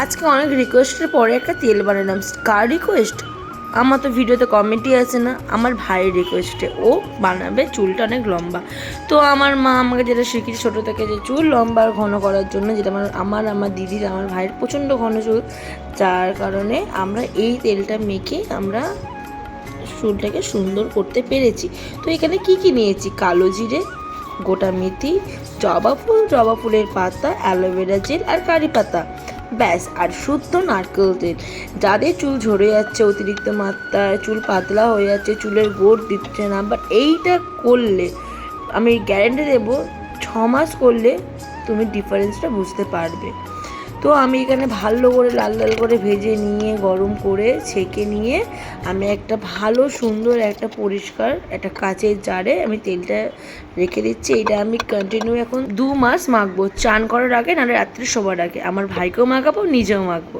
আজকে অনেক রিকোয়েস্টের পরে একটা তেল বানালাম। কার রিকোয়েস্ট আমার তো ভিডিওতে কমেন্টই আছে না। আমার ভাইয়ের রিকোয়েস্টে ও বানাবে, চুলটা অনেক লম্বা। তো আমার মা আমাকে যেটা শিখিয়েছে ছোটো থেকে যে চুল লম্বা আর ঘন করার জন্য, যেটা আমার আমার আমার দিদির আমার ভাইয়ের প্রচণ্ড ঘন চুল, যার কারণে আমরা এই তেলটা মেখে আমরা চুলটাকে সুন্দর করতে পেরেছি। তো এখানে কি কি নিয়েছি? কালো জিরে, গোটা মেথি, জবা ফুল, জবা ফুলের পাতা, অ্যালোভেরা জেল আর কারি পাতা। ব্যাস, আর শুদ্ধ নারকেল তেল। যাদের চুল ঝরে যাচ্ছে, অতিরিক্ত মাত্রায় চুল পাতলা হয়ে যাচ্ছে, চুলের গোড় দিচ্ছে না বাট এইটা করলে, আমি গ্যারেন্টি দেবো, ছ মাস করলে তুমি ডিফারেন্সটা বুঝতে পারবে। তো আমি এখানে ভালো করে লাল লাল করে ভেজে নিয়ে, গরম করে ছেঁকে নিয়ে আমি একটা ভালো সুন্দর একটা পরিষ্কার একটা কাচের জারে আমি তেলটা রেখে দিচ্ছি। এটা আমি কন্টিনিউ এখন দু মাস মাখবো। চান করার আগে নাহলে রাত্রে শোবার আগে। আমার ভাইকেও মাখাবো, নিজেও মাখবো।